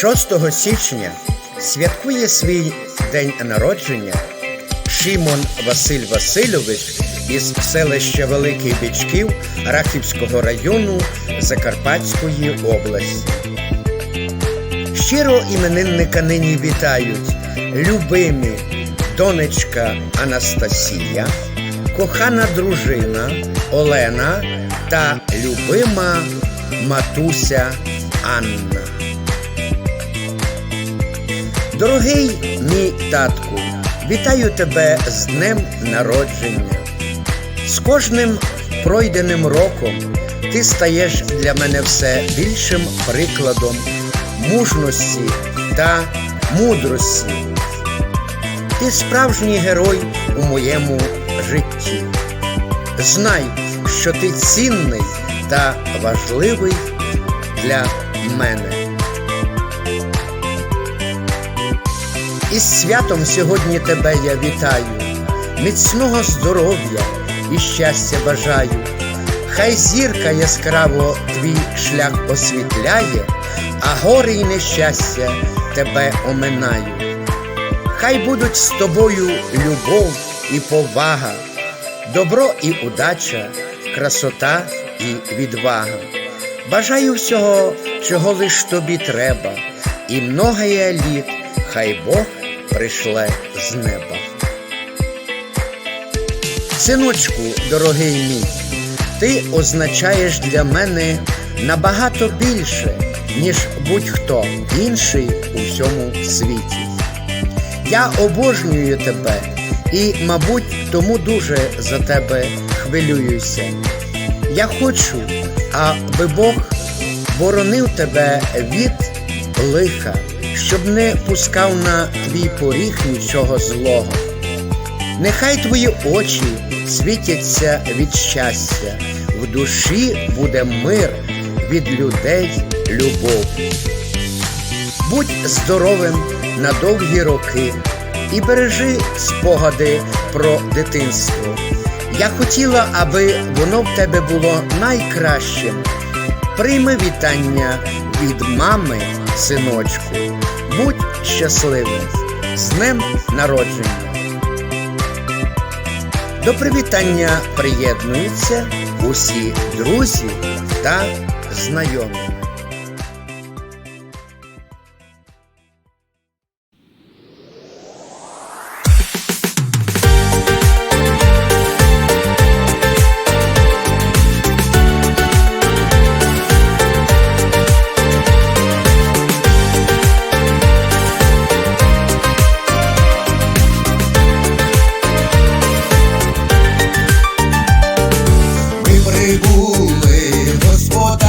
6 січня святкує свій день народження Шимон Василь Васильович із селища Великий Бичків Рахівського району Закарпатської області. Щиро іменинника нині вітають любимі донечка Анастасія, кохана дружина Олена та любима матуся Анна. Дорогий мій татку, вітаю тебе з днем народження. З кожним пройденим роком ти стаєш для мене все більшим прикладом мужності та мудрості. Ти справжній герой у моєму житті. Знай, що ти цінний та важливий для мене. Із святом сьогодні тебе я вітаю, міцного здоров'я і щастя бажаю. Хай зірка яскраво твій шлях освітляє, а гори й нещастя тебе оминають. Хай будуть з тобою любов і повага, добро і удача, красота і відвага. Бажаю всього, чого лиш тобі треба, і многоє літ хай Бог прийшле з неба. Синочку, дорогий мій, ти означаєш для мене набагато більше, ніж будь-хто інший у всьому світі. Я обожнюю тебе і, мабуть, тому дуже за тебе хвилююся. Я хочу, аби Бог боронив тебе від лиха, щоб не пускав на твій поріг нічого злого. Нехай твої очі світяться від щастя, в душі буде мир від людей любов. Будь здоровим на довгі роки і бережи спогади про дитинство. Я хотіла, аби воно в тебе було найкращим. Прийми вітання від мами, синочку. Будь щасливим з днем народження. До привітання приєднуються усі друзі та знайомі. були, Господь.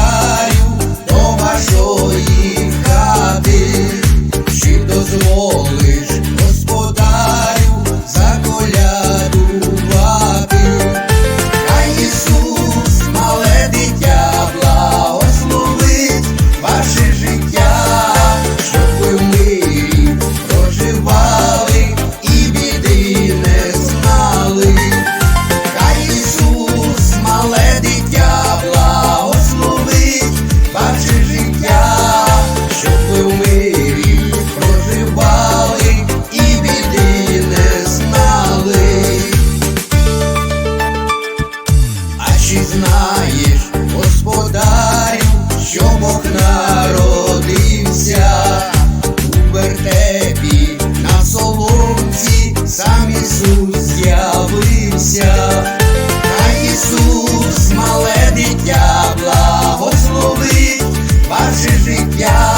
Yeah.